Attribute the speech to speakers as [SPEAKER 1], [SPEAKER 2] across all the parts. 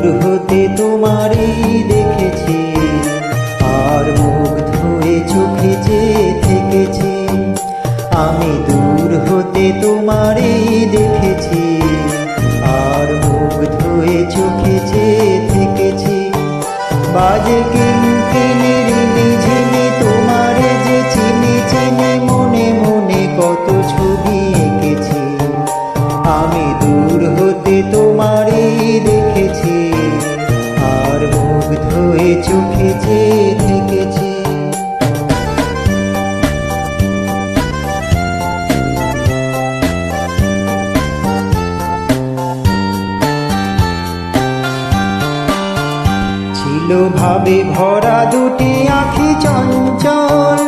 [SPEAKER 1] দূর হতে তোমারই দেখেছি। আর মুখ ধুয়ে চোখে যে থেকেছি, আমি দূর হতে তোমারই দেখেছি। আর মুখ ধুয়ে চোখে যে থেকেছি, বাজে কিনকিনির ছিল ভাবে ভরা দুটি আখি চঞ্চল।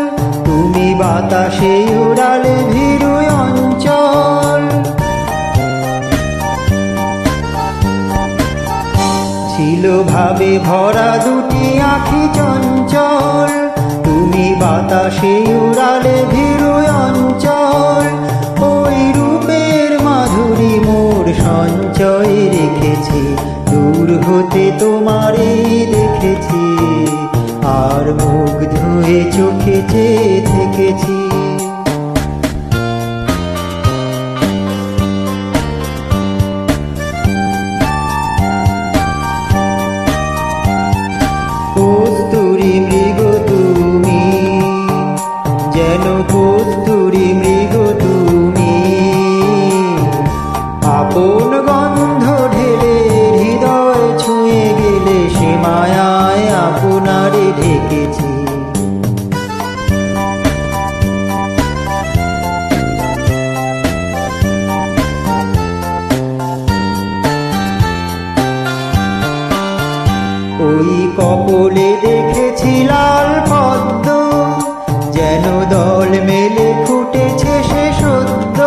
[SPEAKER 1] তুমি বাতাসে উড়ালে ভীরু অঞ্চল। ছিল ভাবে ভরা দুটি আখি চঞ্চল। তুমি বাতাসে উড়ালে ভীরু অঞ্চল। ওই রূপের মাধুরী মোর সঞ্চয় রেখেছি। দূর হতে তোমারে আর মুখ ধুয়ে চোখে চেয়ে থেকেছি কস্তুরি মৃগ তুমি যেন কস্তুরি কপলে দেখেছি লাল পদ্ম, যেন দল মেলে ফুটেছে সে সদ্য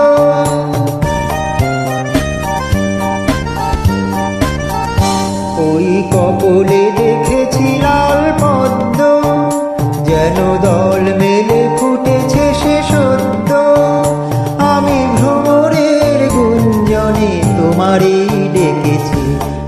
[SPEAKER 1] ওই কপলে দেখেছি লাল পদ্ম, যেন দল মেলে ফুটেছে সে সদ্য আমি ভ্রমরের গুঞ্জনে তোমারই ডেকেছি